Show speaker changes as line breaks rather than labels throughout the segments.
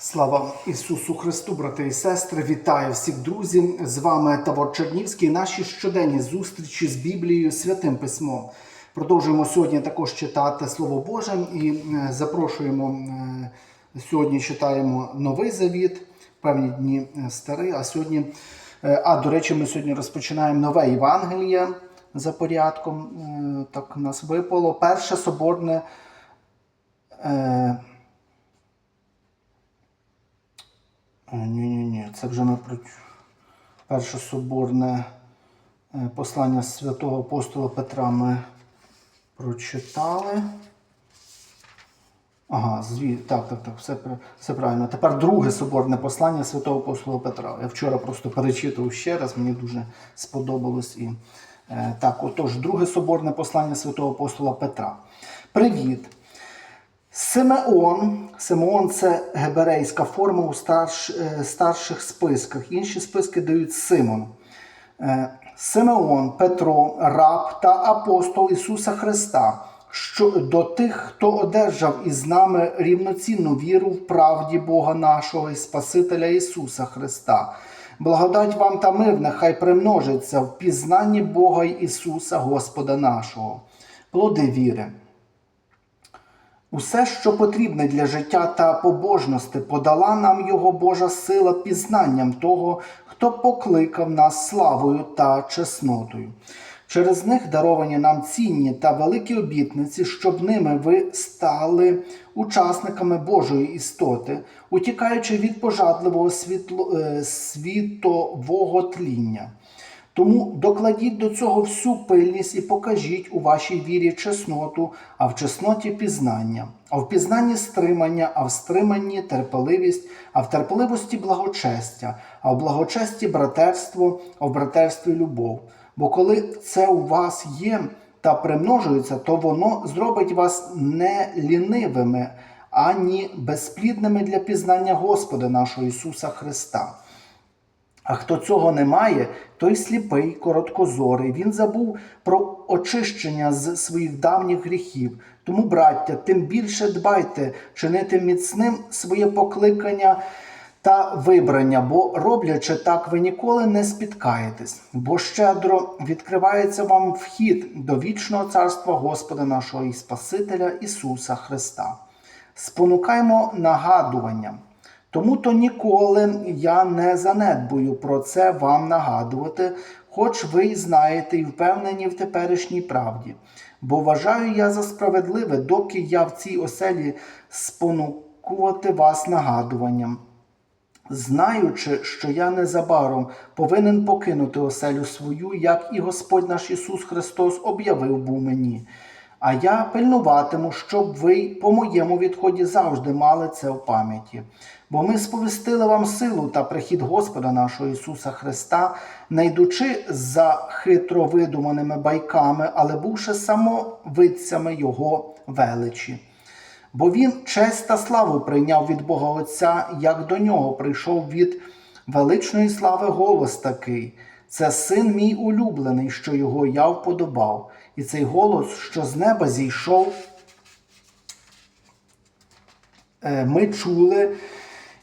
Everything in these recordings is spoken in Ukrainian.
Слава Ісусу Христу, брати і сестри! Вітаю всіх друзів! З вами Тавор Чернівський. Наші щоденні зустрічі з Біблією, Святим Письмом. Продовжуємо сьогодні також читати Слово Боже і е, запрошуємо е, сьогодні. Читаємо Новий Завіт, певні дні е, старий. А сьогодні, е, а до речі, ми сьогодні розпочинаємо нове Євангеліє за порядком. Е, Так нас випало. Перше соборне. е, Ні, ні, ні, це вже ми перше соборне послання святого апостола Петра ми прочитали. Ага, зві... так, так, так, все, все правильно. Тепер друге соборне послання святого апостола Петра. Я вчора просто перечитував ще раз, мені дуже сподобалось. І, е, так, отож, друге соборне послання святого апостола Петра. Привіт! Симеон. Симеон це геберейська форма у старш, е, старших списках. Інші списки дають Симон. Е, Симеон, Петро, раб та апостол Ісуса Христа, що до тих, хто одержав із нами рівноцінну віру в правді Бога нашого і Спасителя Ісуса Христа. Благодать вам та мир нехай примножиться в пізнанні Бога й Ісуса, Господа нашого. Плоди віри. Усе, що потрібне для життя та побожності, подала нам його Божа сила пізнанням того, хто покликав нас славою та чеснотою. Через них даровані нам цінні та великі обітниці, щоб ними ви стали учасниками Божої істоти, утікаючи від пожадливого світло, е, світового тління. Тому докладіть до цього всю пильність і покажіть у вашій вірі чесноту, а в чесноті пізнання, а в пізнанні стримання, а в стриманні терпеливість, а в терпеливості благочестя, а в благочесті братерство, а в братерстві любов. Бо коли це у вас є та примножується, то воно зробить вас не лінивими, ані безплідними для пізнання Господа нашого Ісуса Христа. А хто цього не має, той сліпий, короткозорий. Він забув про очищення з своїх давніх гріхів. Тому, браття, тим більше дбайте чинити міцним своє покликання та вибрання, бо роблячи так, ви ніколи не спіткаєтесь, бо щедро відкривається вам вхід до вічного царства Господа нашого і Спасителя Ісуса Христа. Спонукаймо нагадуванням. Тому то ніколи я не занедбую про це вам нагадувати, хоч ви й знаєте і впевнені в теперішній правді. Бо вважаю я за справедливе, доки я в цій оселі спонукувати вас нагадуванням. Знаючи, що я незабаром повинен покинути оселю свою, як і Господь наш Ісус Христос об'явив був мені. А я пильнуватиму, щоб ви по моєму відході завжди мали це в пам'яті. Бо ми сповістили вам силу та прихід Господа нашого Ісуса Христа, не йдучи за хитро видуманими байками, але бувши самовидцями Його величі. Бо він честь та славу прийняв від Бога Отця, як до нього прийшов від величної слави голос такий. Це син мій улюблений, що його я вподобав. І цей голос, що з неба зійшов, е, ми чули,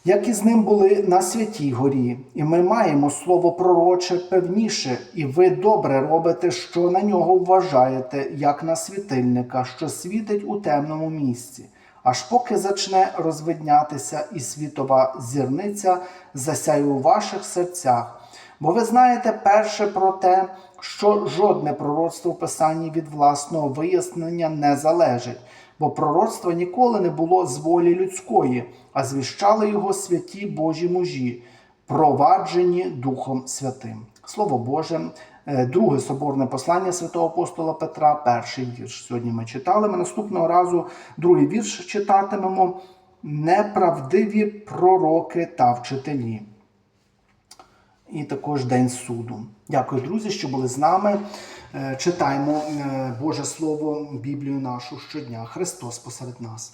як із ним були на святій горі, і ми маємо слово пророче певніше, і ви добре робите, що на нього вважаєте, як на світильника, що світить у темному місці, аж поки зачне розвиднятися і світова зірниця засяє у ваших серцях. Бо ви знаєте перше про те, що жодне пророцтво в Писанні від власного вияснення не залежить, бо пророцтва ніколи не було з волі людської, а звіщали його святі Божі мужі, проваджені Духом Святим. Слово Боже, друге соборне послання святого апостола Петра, перший вірш. Сьогодні ми читали. Ми наступного разу другий вірш читатимемо неправдиві пророки та вчителі і також День суду. Дякую, друзі, що були з нами. Е, Читаємо е, Боже Слово, Біблію нашу щодня. Христос посеред нас.